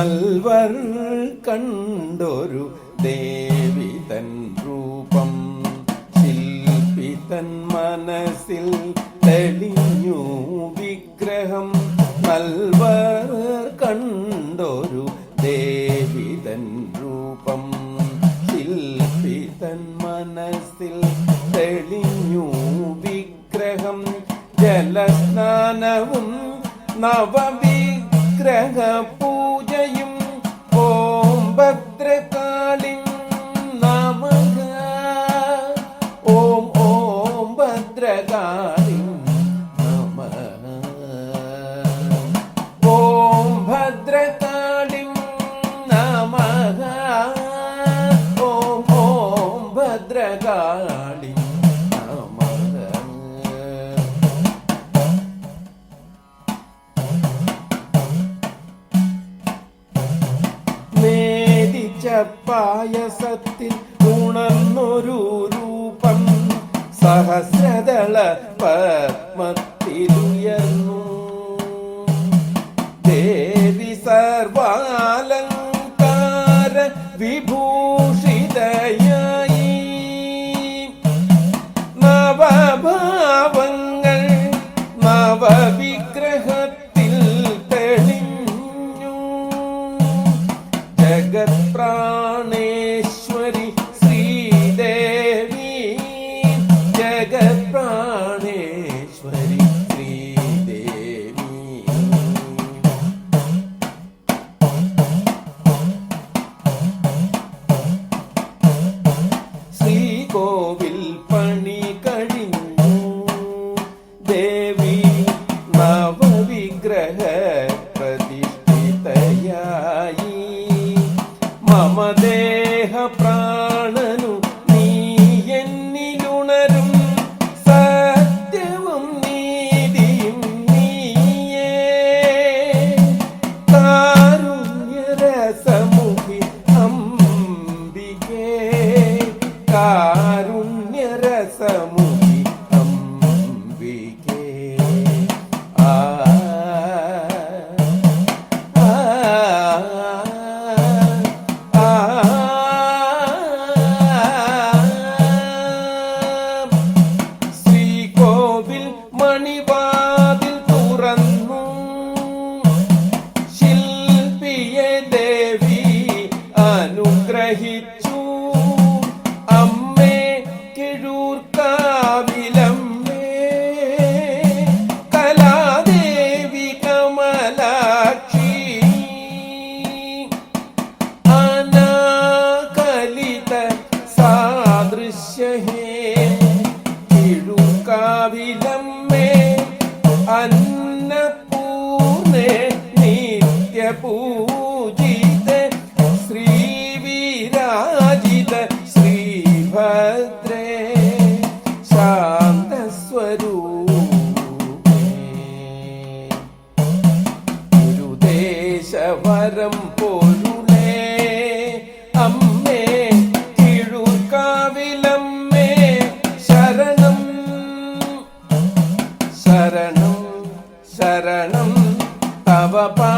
നൽവർ കണ്ടൊരു ദേവി തൻ രൂപം. ശില്പി തൻ മനസ്സിൽ തെളിഞ്ഞു വിഗ്രഹം. നൽവർ കണ്ടൊരു ദേവി തൻ രൂപം. ശില്പി തൻ മനസ്സിൽ തെളിഞ്ഞു വിഗ്രഹം. ജലസ്നാനവും നവവിഗ്രഹ ഭദ്രകാളി നമഃ ഓം ഓം ഭദ്രകാളി പായസത്തിൽ ഉണർന്നൊരു രൂപം സഹസ്രദള പത്മത്തിലുയർന്നു. ദേവി സർവാലങ്കാര ജഗത്പ്രാണേശ്വരി ശ്രീദേവി. ജഗത്പ്രാണേശ്വരി ശ്രീദേവി. ശ്രീകോവിൽ പണി മമ ദേഹ പ്രാണനു നീ എന്നിലുണരും. സത്യവും നീതിയും നീയേ. കാരുണ്യരസമുഖി അംബികേ. കാരുണ്യരസമുഖി வரம் போருளே அம்மே கீழூர் காவிலம்மே சரணம் சரணம் சரணம். தவபா